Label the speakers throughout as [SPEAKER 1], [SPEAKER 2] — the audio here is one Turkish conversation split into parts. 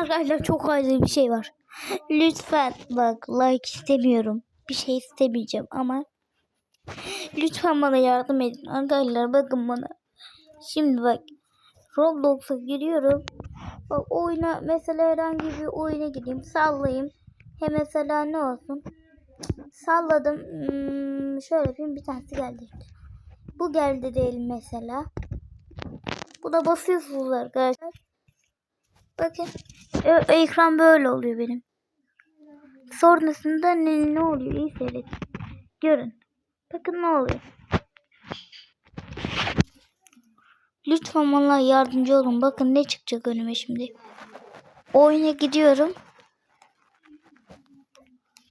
[SPEAKER 1] Arkadaşlar çok acil bir şey var. Lütfen bak like istemiyorum. Bir şey istemeyeceğim ama lütfen bana yardım edin. Arkadaşlar bakın bana. Şimdi bak Roblox'a giriyorum. Bak oyuna mesela herhangi bir oyuna gireyim. Sallayayım. Hem mesela ne olsun? Salladım. Hmm, şöyle yapayım bir tanesi geldi. Bu geldi diyelim mesela. Bu da basıyorsunuz arkadaşlar. Bakın e- ekran böyle oluyor benim. Sonrasında ne, ne oluyor iyi seyredin. Görün. Bakın ne oluyor. Lütfen bana yardımcı olun. Bakın ne çıkacak önüme şimdi. Oyuna gidiyorum.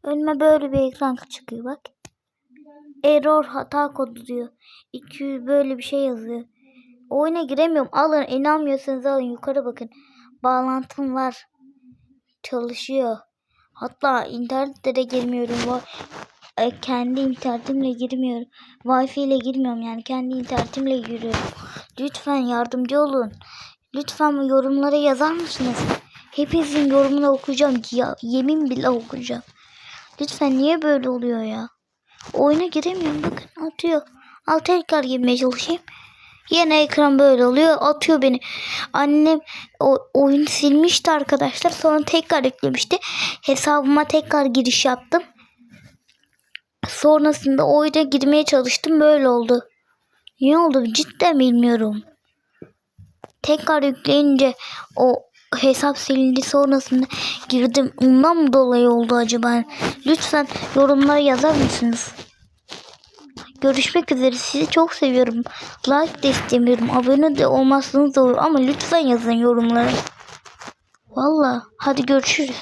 [SPEAKER 1] Önüme böyle bir ekran çıkıyor bak. Error hata kodu diyor. 200 böyle bir şey yazıyor. Oyuna giremiyorum. Alın inanmıyorsanız alın yukarı bakın. Bağlantım var. Çalışıyor. Hatta internette de girmiyorum. E, kendi internetimle girmiyorum. Wi-Fi ile girmiyorum yani kendi internetimle giriyorum. Lütfen yardımcı olun. Lütfen yorumlara yazar mısınız? Hepinizin yorumunu okuyacağım. Ya, yemin bile okuyacağım. Lütfen niye böyle oluyor ya? Oyuna giremiyorum bakın atıyor. Al tekrar girmeye çalışayım. Yine ekran böyle oluyor. Atıyor beni. Annem o oyunu silmişti arkadaşlar. Sonra tekrar yüklemişti. Hesabıma tekrar giriş yaptım. Sonrasında oyuna girmeye çalıştım. Böyle oldu. Niye oldu cidden bilmiyorum. Tekrar yükleyince o hesap silindi sonrasında girdim. Ondan mı dolayı oldu acaba? Lütfen yorumlara yazar mısınız? Görüşmek üzere. Sizi çok seviyorum. Like de istemiyorum. Abone de olmazsanız olur. Ama lütfen yazın yorumlara. Valla. Hadi görüşürüz.